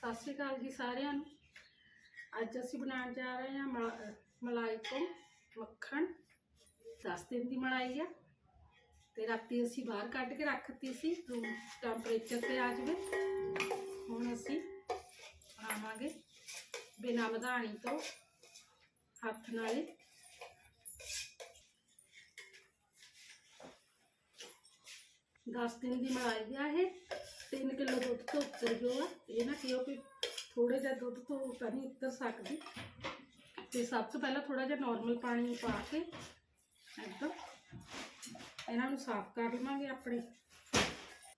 ਸਤਿ ਸ਼੍ਰੀ ਅਕਾਲ ਜੀ ਸਾਰਿਆਂ ਨੂੰ। ਅੱਜ ਅਸੀਂ ਬਣਾਉਣ ਜਾ ਰਹੇ ਹਾਂ ਮਲਾ- ਮਲਾਈ ਤੋਂ ਮੱਖਣ। 10 ਦਿਨ ਦੀ ਮਲਾਈ ਆ ਤੇ ਰਾਤੀ ਅਸੀਂ ਬਾਹਰ ਕੱਢ ਕੇ ਰੱਖਤੀ ਸੀ, ਰੂਮ ਟੈਂਪਰੇਚਰ ਤੇ ਆ ਜਾਵੇ। ਹੁਣ ਅਸੀਂ ਬਣਾਵਾਂਗੇ ਬਿਨਾਂ ਵਧਾਣੀ ਤੋਂ ਹੱਥ ਨਾਲੇ। ਦਸ ਦਿਨ ਦੀ ਮਲਾਈ ਆ ਇਹ। 3 ਕਿਲੋ ਦੁੱਧ ਤੋਂ ਉੱਤਰ ਜੋ ਆ। ਇਹ ਨਾ ਕਿਉਂ ਕਿ ਥੋੜੇ ਜਿਹਾ ਦੁੱਧ ਤੋਂ ਤਾਂ ਨਹੀਂ ਉੱਤਰ ਸਕਦੀ। ਤੇ ਸਭ ਤੋਂ ਪਹਿਲਾਂ ਥੋੜਾ ਜਿਹਾ ਨਾਰਮਲ ਪਾਣੀ ਪਾ ਕੇ ਇੱਕਦਮ ਇਹਨਾਂ ਨੂੰ ਸਾਫ਼ ਕਰ ਲਵਾਂਗੇ ਆਪਣੇ।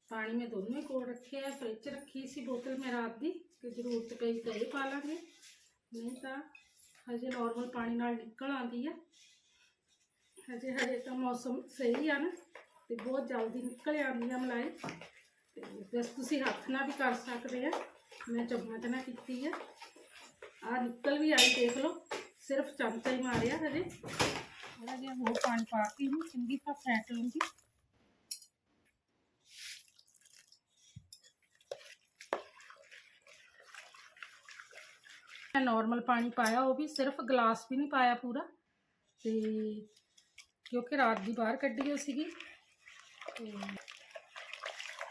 ਪਾਣੀ ਮੈਂ ਦੋਨੋਂ ਹੀ ਕੋਲ ਰੱਖਿਆ ਫ੍ਰਿਜ 'ਚ ਰੱਖੀ ਸੀ ਬੋਤਲ ਮੈਂ ਰਾਤ ਦੀ, ਕਿ ਜ਼ਰੂਰਤ ਪਈ ਤਾਂ ਇਹ ਪਾ ਲਾਂਗੇ। ਨਹੀਂ ਤਾਂ ਹਜੇ ਨਾਰਮਲ ਪਾਣੀ ਨਾਲ ਨਿਕਲ ਆਉਂਦੀ ਆ। ਹਜੇ ਹਜੇ ਤਾਂ ਮੌਸਮ ਸਹੀ ਆ ਨਾ, ਤੇ ਬਹੁਤ ਜਲਦੀ ਨਿਕਲ ਆਉਂਦੀ ਆ ਮਲਾਈ। ਬਸ ਤੁਸੀਂ ਹੱਥ ਨਾਲ ਵੀ ਕਰ ਸਕਦੇ ਆ। ਮੈਂ ਚਮਚ ਨਾਲ ਕੀਤੀ ਆ। ਆ ਨਿਕਲ ਵੀ ਆਈ, ਦੇਖ ਲਓ। ਸਿਰਫ ਚਮਚਾ ਹੀ ਮਾਰਿਆ ਹਜੇ। ਥੋੜਾ ਜਿਹਾ ਹੋਰ ਪਾਣੀ ਪਾ ਕੇ ਇਹਨੂੰ ਚੰਗੀ ਤਰ੍ਹਾਂ ਫੈਂਟ ਲੂੰਗੀ। ਮੈਂ ਨਾਰਮਲ ਪਾਣੀ ਪਾਇਆ, ਉਹ ਵੀ ਸਿਰਫ ਗਲਾਸ ਵੀ ਨਹੀਂ ਪਾਇਆ ਪੂਰਾ। ਤੇ ਕਿਉਂਕਿ ਰਾਤ ਦੀ ਬਾਹਰ ਕੱਢੀ ਹੋਈ ਸੀਗੀ। ਤੇ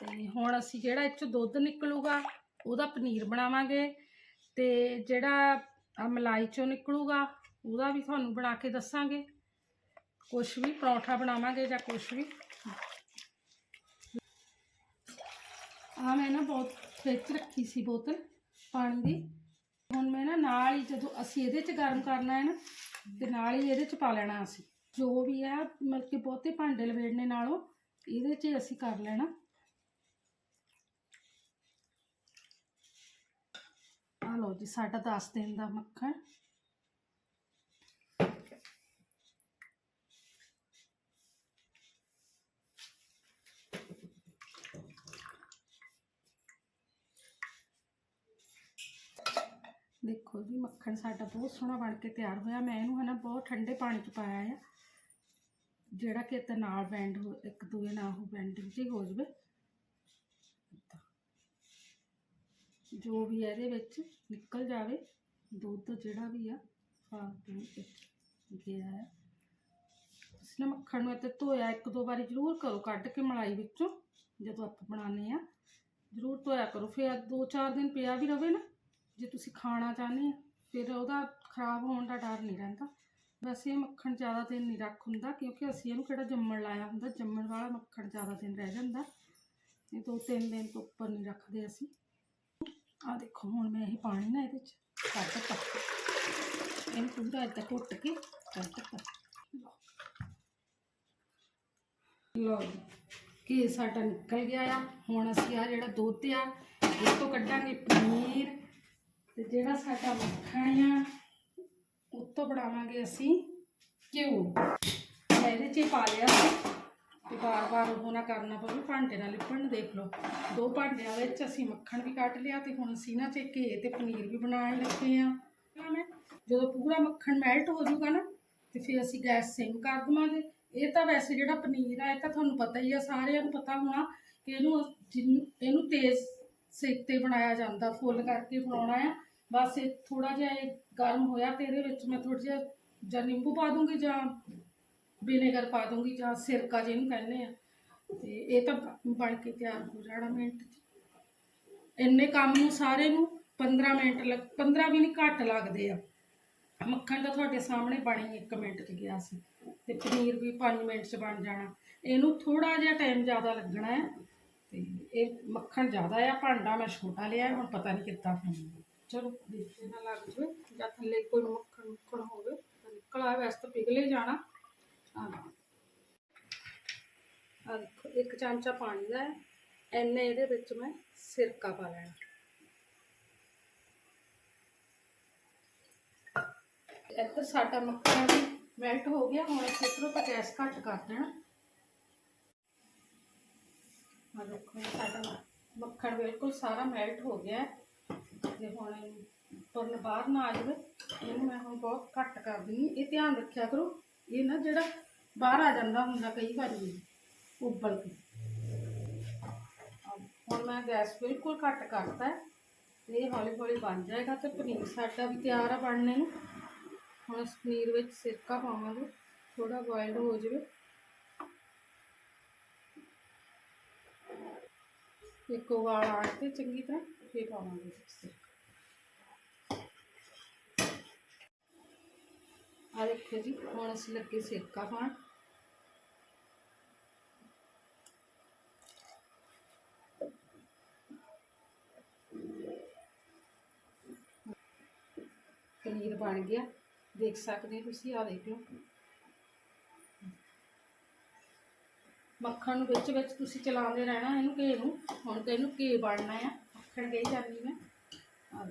ਤੇ ਹੁਣ ਅਸੀਂ ਜਿਹੜਾ ਇਹ 'ਚੋਂ ਦੁੱਧ ਨਿਕਲੂਗਾ, ਉਹਦਾ ਪਨੀਰ ਬਣਾਵਾਂਗੇ ਤੇ ਜਿਹੜਾ ਆ ਮਲਾਈ ਚੋਂ ਨਿਕਲੂਗਾ, ਉਹਦਾ ਵੀ ਤੁਹਾਨੂੰ ਬਣਾ ਕੇ ਦੱਸਾਂਗੇ। ਕੁਛ ਵੀ ਪਰੌਂਠਾ ਬਣਾਵਾਂਗੇ ਜਾਂ ਕੁਛ ਵੀ। ਆ ਮੈਂ ਨਾ ਬਹੁਤ ਫ੍ਰਿਜ ਰੱਖੀ ਸੀ ਬੋਤਲ ਪਾਣੀ ਦੀ। ਹੁਣ ਮੈਂ ਨਾ ਨਾਲ ਹੀ ਜਦੋਂ ਅਸੀਂ ਇਹਦੇ 'ਚ ਗਰਮ ਕਰਨਾ ਹੈ ਨਾ, ਤੇ ਨਾਲ ਹੀ ਇਹਦੇ 'ਚ ਪਾ ਲੈਣਾ ਅਸੀਂ। ਜੋ ਵੀ ਹੈ ਮਤਲਬ ਕਿ ਬਹੁਤੇ ਭਾਂਡੇ ਲਵੇੜਨੇ ਨਾਲੋਂ, ਇਹਦੇ 'ਚ ਅਸੀਂ ਕਰ ਲੈਣਾ ਆ ਲਓ ਜੀ, ਸਾਡਾ 10 ਦਿਨ ਦਾ ਮੱਖਣ। ਦੇਖੋ ਜੀ, ਮੱਖਣ ਸਾਡਾ ਬਹੁਤ ਸੋਹਣਾ ਬਣ ਕੇ ਤਿਆਰ ਹੋਇਆ। ਮੈਂ ਇਹਨੂੰ ਹਨਾ ਬਹੁਤ ਠੰਡੇ ਪਾਣੀ 'ਚ ਪਾਇਆ ਆ। ਜਿਹੜਾ ਕਿ ਤੇ ਨਾਲ ਬੈਂਡ ਹੋ, ਇੱਕ ਦੂਏ ਨਾਲ ਉਹ ਬੈਂਡਿੰਗ ਜੀ ਹੋ ਜਵੇ। ਜੋ ਵੀ ਹੈ ਇਹਦੇ ਵਿੱਚ ਨਿਕਲ ਜਾਵੇ, ਦੁੱਧ ਜਿਹੜਾ ਵੀ ਆ, ਫਾਲਤੂ ਵਿੱਚ ਗਿਆ ਹੈ। ਤੁਸੀਂ ਨਾ ਮੱਖਣ ਨੂੰ ਇੱਥੇ ਧੋਇਆ, ਇੱਕ ਦੋ ਵਾਰੀ ਜ਼ਰੂਰ ਕਰੋ, ਕੱਢ ਕੇ ਮਲਾਈ ਵਿੱਚੋਂ, ਜਦੋਂ ਆਪਾਂ ਬਣਾਉਂਦੇ ਆ ਜ਼ਰੂਰ ਧੋਇਆ ਕਰੋ, ਫਿਰ ਦੋ ਚਾਰ ਦਿਨ ਪਿਆ ਵੀ ਰਵੇ ਨਾ, ਜੇ ਤੁਸੀਂ ਖਾਣਾ ਚਾਹੁੰਦੇ ਆ ਫਿਰ ਉਹਦਾ ਖਰਾਬ ਹੋਣ ਦਾ ਡਰ ਨਹੀਂ ਰਹਿੰਦਾ। ਵੈਸੇ ਇਹ ਮੱਖਣ ਜ਼ਿਆਦਾ ਦਿਨ ਨਹੀਂ ਰੱਖ ਹੁੰਦਾ, ਕਿਉਂਕਿ ਅਸੀਂ ਇਹਨੂੰ ਕਿਹੜਾ ਜੰਮਣ ਲਾਇਆ ਹੁੰਦਾ, ਜੰਮਣ ਵਾਲਾ ਮੱਖਣ ਜ਼ਿਆਦਾ ਦਿਨ ਰਹਿ ਜਾਂਦਾ। ਇਹ ਦੋ ਤਿੰਨ ਦਿਨ ਤੋਂ ਉੱਪਰ ਨਹੀਂ ਰੱਖਦੇ ਅਸੀਂ। ਆ ਦੇਖੋ, ਹੁਣ ਮੈਂ ਇਹ ਪਾਣੀ ਨਾ ਇਹਦੇ ਚ ਕੱਢ ਤਾ ਇਹਨੂੰ ਪੂਰਾ ਇੱਦਾਂ ਘੁੱਟ ਕੇ ਕੱਢ ਤਾ ਲਓ ਘੀ ਸਾਡਾ ਨਿਕਲ ਗਿਆ ਆ। ਹੁਣ ਅਸੀਂ ਆ ਜਿਹੜਾ ਦੁੱਧ ਆ, ਇਹ ਤੋਂ ਕੱਢਾਂਗੇ ਪਨੀਰ। ਤੇ ਜਿਹੜਾ ਸਾਡਾ ਮੱਖਣ ਆ, ਉਹ ਤੋਂ ਬਣਾਵਾਂਗੇ ਅਸੀਂ ਘਿਓ। ਮੈਂ ਇਹਦੇ 'ਚ ਪਾ ਲਿਆ ਸੀ। ਤੇ ਬਾਰ-ਬਾਰ ਉਹ ਨਾ ਕਰਨਾ ਪਵੇ, ਭਾਂਡੇ ਨਾਲ ਲਿਪਣ, ਦੇਖ ਲਓ। ਦੋ ਭਾਂਡਿਆਂ ਵਿੱਚ ਅਸੀਂ ਮੱਖਣ ਵੀ ਕੱਢ ਲਿਆ ਤੇ ਹੁਣ ਅਸੀਂ ਨਾ ਚ ਘੇ ਤੇ ਪਨੀਰ ਵੀ ਬਣਾਉਣ ਲੱਗੇ ਆ ਮੈਂ। ਜਦੋਂ ਪੂਰਾ ਮੱਖਣ ਮੈਲਟ ਹੋ ਜਾਊਗਾ ਨਾ, ਤੇ ਫਿਰ ਅਸੀਂ ਗੈਸ ਸਿਮ ਕਰ ਦਵਾਂਗੇ। ਇਹ ਤਾਂ ਵੈਸੇ ਜਿਹੜਾ ਪਨੀਰ ਆ, ਇਹ ਤਾਂ ਤੁਹਾਨੂੰ ਪਤਾ ਹੀ ਆ, ਸਾਰਿਆਂ ਨੂੰ ਪਤਾ ਹੋਣਾ ਕਿ ਇਹਨੂੰ ਜਿੰਨ- ਇਹਨੂੰ ਤੇਜ਼ ਸੇਕ ਤੇ ਬਣਾਇਆ ਜਾਂਦਾ, ਫੁੱਲ ਕਰਕੇ ਬਣਾਉਣਾ ਆ। ਬਸ ਇਹ ਥੋੜਾ ਜਿਹਾ ਇਹ ਗਰਮ ਹੋਇਆ ਤੇ ਇਹਦੇ ਵਿੱਚ ਮੈਂ ਥੋੜਾ ਜਿਹਾ ਜਾਂ ਨਿੰਬੂ ਪਾ ਦੂੰਗੀ ਜਾਂ ਵਿਨੇਗਰ ਪਾ ਦੂੰਗੀ ਜਾਂ ਸਿਰਕਾ ਜਿਹਨੂੰ ਕਹਿੰਦੇ ਆ। ਤੇ ਇਹ ਤਾਂ ਬਣ ਕੇ ਤਿਆਰ ਹੋ ਜਾਣਾ ਮਿੰਟ 'ਚ। ਇੰਨੇ ਕੰਮ ਨੂੰ ਸਾਰੇ ਨੂੰ 15 ਮਿੰਟ ਲੱਗ 15 ਵੀ ਨਹੀਂ, ਘੱਟ ਲੱਗਦੇ ਆ। ਮੱਖਣ ਤਾਂ ਤੁਹਾਡੇ ਸਾਹਮਣੇ ਬਣੀ 1 ਮਿੰਟ 'ਚ ਗਿਆ ਸੀ। ਤੇ ਪਨੀਰ ਵੀ 5 ਮਿੰਟ 'ਚ ਬਣ ਜਾਣਾ। ਇਹਨੂੰ ਥੋੜਾ ਜਿਹਾ ਟਾਈਮ ਜ਼ਿਆਦਾ ਲੱਗਣਾ ਹੈ। ਤੇ ਇਹ ਮੱਖਣ ਜ਼ਿਆਦਾ ਆ, ਭਾਂਡਾ ਮੈਂ ਛੋਟਾ ਲਿਆ, ਹੁਣ ਪਤਾ ਨਹੀਂ ਕਿੱਦਾਂ ਹੋਣਾ ਚਲੋ ਦੇਖਦੇ ਨਾ ਲੱਗ ਜਵੇ, ਜਾਂ ਥੱਲੇ ਕੋਈ ਮੱਖਣ ਮੁੱਖਣ ਹੋਵੇ ਨਿਕਲ ਆਏ ਵੈਸੇ ਤਾਂ ਪਿਘਲੇ ਜਾਣਾ। ਆ ਦੇਖੋ, ਇੱਕ ਚਮਚਾ ਪਾਣੀ ਦਾ ਹੈ। ਐਨੇ ਇਹਦੇ ਵਿੱਚ ਮੈਂ ਸਿਰਕਾ ਪਾ ਲੈਣਾ। ਇੱਧਰ ਸਾਡਾ ਮੱਖਣ ਵੀ ਮੈਲਟ ਹੋ ਗਿਆ। ਹੁਣ ਅਸੀਂ ਇੱਧਰੋਂ ਤਾਂ ਗੈਸ ਘੱਟ ਕਰ ਦੇਣਾ। ਆ ਦੇਖੋ ਸਾਡਾ ਮੱਖਣ ਬਿਲਕੁਲ ਸਾਰਾ ਮੈਲਟ ਹੋ ਗਿਆ ਹੈ। ਤੇ ਹੁਣ ਤੁਰਨ ਬਾਹਰ ਨਾ ਆ ਜਾਵੇ, ਇਹਨੂੰ ਮੈਂ ਹੁਣ ਬਹੁਤ ਘੱਟ ਕਰ ਦਿੰਦੀ ਇਹ ਧਿਆਨ ਰੱਖਿਆ ਕਰੋ। ਇਹ ਨਾ ਜਿਹੜਾ ਬਾਹਰ ਆ ਜਾਂਦਾ ਹੁੰਦਾ ਕਈ ਵਾਰੀ ਉਬਲ ਕੇ। ਹੁਣ ਮੈਂ ਗੈਸ ਬਿਲਕੁਲ ਘੱਟ ਕਰਤਾ ਹੈ ਇਹ ਹੌਲੀ ਹੌਲੀ ਬਣ ਜਾਏਗਾ ਤੇ ਪਨੀਰ ਸਾਡਾ ਵੀ ਤਿਆਰ ਆ ਬਣਨੇ ਨੂੰ। ਹੁਣ ਇਸ ਪਨੀਰ ਵਿੱਚ ਸਿਰਕਾ ਪਾਵਾਂਗੇ ਥੋੜਾ ਬੋਇਲਡ ਹੋ ਜਾਵੇ। ਇੱਕ ਵਾਰ ਆਣ ਕੇ ਚੰਗੀ ਤਰ੍ਹਾਂ ਫੇਰ ਪਾਵਾਂਗੇ। ਸਿਰਕਾ ਆ ਦੇਖੋ ਜੀ, ਹੁਣ ਅਸੀਂ ਲੱਗੇ ਸਿਰਕਾ ਪਾਣ ਪਨੀਰ ਬਣ ਗਿਆ। ਦੇਖ ਸਕਦੇ ਤੁਸੀਂ ਆ ਦੇਖ ਲਓ। ਮੱਖਣ ਨੂੰ ਵਿੱਚ ਵਿੱਚ ਤੁਸੀਂ ਚਲਾਉਂਦੇ ਰਹਿਣਾ ਇਹਨੂੰ ਘੇ ਨੂੰ। ਹੁਣ ਤੇ ਇਹਨੂੰ ਘੇ ਬਣਨਾ ਆ। ਮੱਖਣ ਗਈ ਜਾਂਦੀ ਮੈਂ। ਆ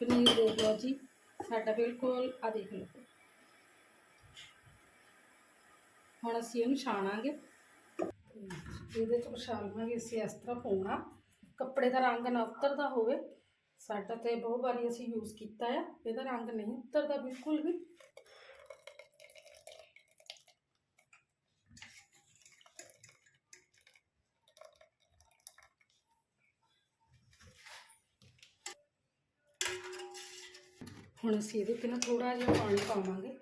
ਪਨੀਰ ਦੇਖ ਲਓ ਜੀ। ਸਾਡਾ ਬਿਲਕੁਲ ਆ ਦੇਖ ਲਓ। ਹੁਣ ਅਸੀਂ ਇਹਨੂੰ ਛਾਣਾਂਗੇ। ਇਹਦੇ ਚ ਪਛਾਣਾਂਗੇ ਅਸੀਂ ਇਸ ਤਰ੍ਹਾਂ ਪਾਉਣਾ। ਕੱਪੜੇ ਦਾ ਰੰਗ ਨਾ ਉਤਰਦਾ ਹੋਵੇ। ਸਾਡਾ ਤੇ ਬਹੁਤ ਵਾਰੀ ਅਸੀਂ ਯੂਜ਼ ਕੀਤਾ ਆ। ਇਹਦਾ ਰੰਗ ਨਹੀਂ ਉਤਰਦਾ ਬਿਲਕੁਲ ਵੀ। ਹੁਣ ਅਸੀਂ ਇਹਦੇ ਤੇ ਨਾ ਥੋੜਾ ਜਿਹਾ ਪਾਣੀ ਪਾਵਾਂਗੇ।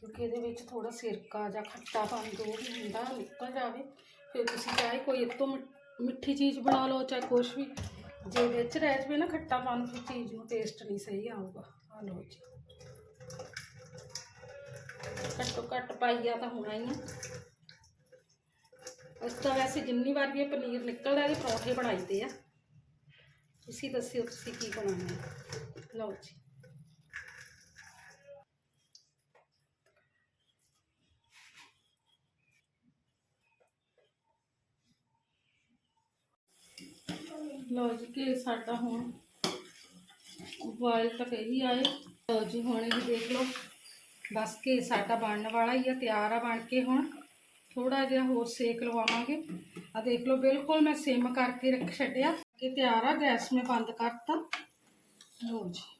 ਕਿਉਂਕਿ ਇਹਦੇ ਵਿੱਚ ਥੋੜਾ ਸਿਰਕਾ ਜਾਂ ਖੱਟਾ ਖੱਟਾਪਨ ਦੋ ਵੀ ਹੁੰਦਾ ਨਿਕਲ ਜਾਵੇ। ਫਿਰ ਤੁਸੀਂ ਚਾਹੇ ਕੋਈ ਇਹ ਤੋਂ ਮਿ- ਮਿੱਠੀ ਚੀਜ਼ ਬਣਾ ਲਓ ਚਾਹੇ ਕੁਛ ਵੀ। ਜੇ ਵਿੱਚ ਰਹਿ ਜਾਵੇ ਨਾ ਖੱਟਾ ਖੱਟਾਪਨ ਫਿਰ ਚੀਜ਼ ਨੂੰ ਟੇਸਟ ਨਹੀਂ ਸਹੀ ਆਊਗਾ। ਆ ਲਓ ਜੀ। ਘੱਟੋ ਘੱਟ ਪਾਈਆ ਤਾਂ ਹੋਣਾ ਹੀ ਹੈ ਅਸੀਂ ਤਾਂ ਵੈਸੇ ਜਿੰਨੀ ਵਾਰ ਵੀ ਇਹ ਪਨੀਰ ਨਿਕਲਦਾ ਇਹਦੇ ਪਰੌਂਠੇ ਬਣਾਈਦੇ ਆ ਤੁਸੀਂ ਦੱਸਿਓ ਤੁਸੀਂ ਕੀ ਬਣਾਉਣਾ ਹੈ ਲਓ ਜੀ ਲਓ ਜੀ ਕਿ ਸਾਡਾ ਹੁਣ ਉਬਾਲ ਤੱਕ ਇਹੀ ਆਏ ਲਓ ਜੀ ਹੁਣ ਇਹ ਦੇਖ ਲਓ ਬਸ ਕਿ ਸਾਡਾ ਬਣਨ ਵਾਲਾ ਹੀ ਆ ਤਿਆਰ ਆ ਬਣ ਕੇ ਹੁਣ ਥੋੜਾ ਜਿਹਾ ਹੋਰ ਸੇਕ ਲਵਾਵਾਂਗੇ। ਆ ਦੇਖ ਲਓ, ਬਿਲਕੁਲ ਮੈਂ ਸਿਮ ਕਰਕੇ ਰੱਖ ਛੱਡਿਆ, ਕਿ ਤਿਆਰ ਆ, ਗੈਸ ਮੈਂ ਬੰਦ ਕਰਤਾ। ਲੋ ਜੀ।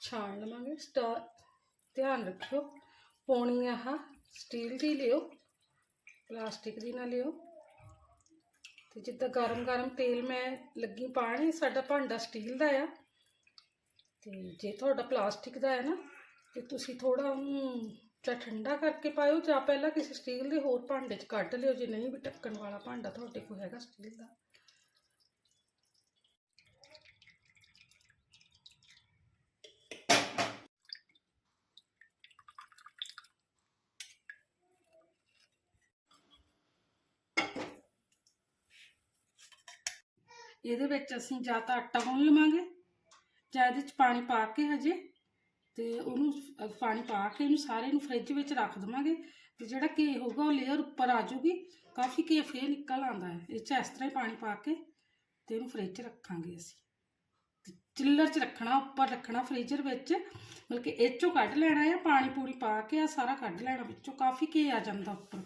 ਛਾਣ ਲਵਾਂਗੇ ਸਟਾਰ ਧਿਆਨ ਰੱਖਿਓ, ਪੌਣੀ ਆਹ, ਸਟੀਲ ਦੀ ਲਿਓ, ਪਲਾਸਟਿਕ ਦੀ ਨਾ ਲਿਓ। ਤੇ ਜਿੱਦਾਂ ਗਰਮ ਗਰਮ ਤੇਲ ਮੈਂ ਲੱਗੀ ਪਾਣੀ, ਸਾਡਾ ਭਾਂਡਾ ਸਟੀਲ ਦਾ ਆ। ਤੇ ਜੇ ਤੁਹਾਡਾ ਪਲਾਸਟਿਕ ਦਾ ਹੈ ਨਾ, ਤੇ ਤੁਸੀਂ ਥੋੜਾ ਉਹਨੂੰ ਜਾਂ ਠੰਡਾ ਕਰਕੇ ਪਾਇਓ ਜਾਂ ਪਹਿਲਾਂ ਕਿਸੇ ਸਟੀਲ ਦੇ ਹੋਰ ਭਾਂਡੇ 'ਚ ਕੱਢ ਲਿਓ, ਜੇ ਨਹੀਂ ਵੀ ਢੱਕਣ ਵਾਲਾ ਭਾਂਡਾ ਤੁਹਾਡੇ ਕੋਲ ਹੈਗਾ ਸਟੀਲ ਦਾ। ਇਹਦੇ ਵਿੱਚ ਅਸੀਂ ਜਾਂ ਤਾਂ ਆਟਾ ਗੁੰਨ ਲਵਾਂਗੇ ਜਾਂ ਇਹਦੇ ਚ ਪਾਣੀ ਪਾ ਕੇ ਹਜੇ, ਤੇ ਉਹਨੂੰ ਪਾਣੀ ਪਾ ਕੇ ਇਹਨੂੰ ਸਾਰੇ ਨੂੰ ਫ੍ਰਿਜ ਵਿੱਚ ਰੱਖ ਦਵਾਂਗੇ, ਤੇ ਜਿਹੜਾ ਘੇ ਹੋਊਗਾ ਉਹ ਲੇਅਰ ਉੱਪਰ ਆ ਜਾਊਗੀ, ਕਾਫੀ ਘੇ ਫੇਰ ਨਿਕਲ ਆਉਂਦਾ ਹੈ। ਇਹ ਚ ਇਸ ਤਰ੍ਹਾਂ ਹੀ ਪਾਣੀ ਪਾ ਕੇ ਤੇ ਇਹਨੂੰ ਫ੍ਰਿਜ 'ਚ ਰੱਖਾਂਗੇ ਅਸੀਂ। ਤੇ ਚਿੱਲਰ 'ਚ ਰੱਖਣਾ, ਉੱਪਰ ਰੱਖਣਾ ਫ੍ਰੀਜ਼ਰ ਵਿੱਚ, ਮਤਲਬ ਕਿ ਇਹ ਚੋਂ ਕੱਢ ਲੈਣਾ ਹੈ ਪਾਣੀ ਪੂਰੀ ਪਾ ਕੇ ਆ ਸਾਰਾ ਕੱਢ ਲੈਣਾ ਵਿੱਚੋਂ, ਕਾਫੀ ਘੇ ਆ ਜਾਂਦਾ ਉੱਪਰ।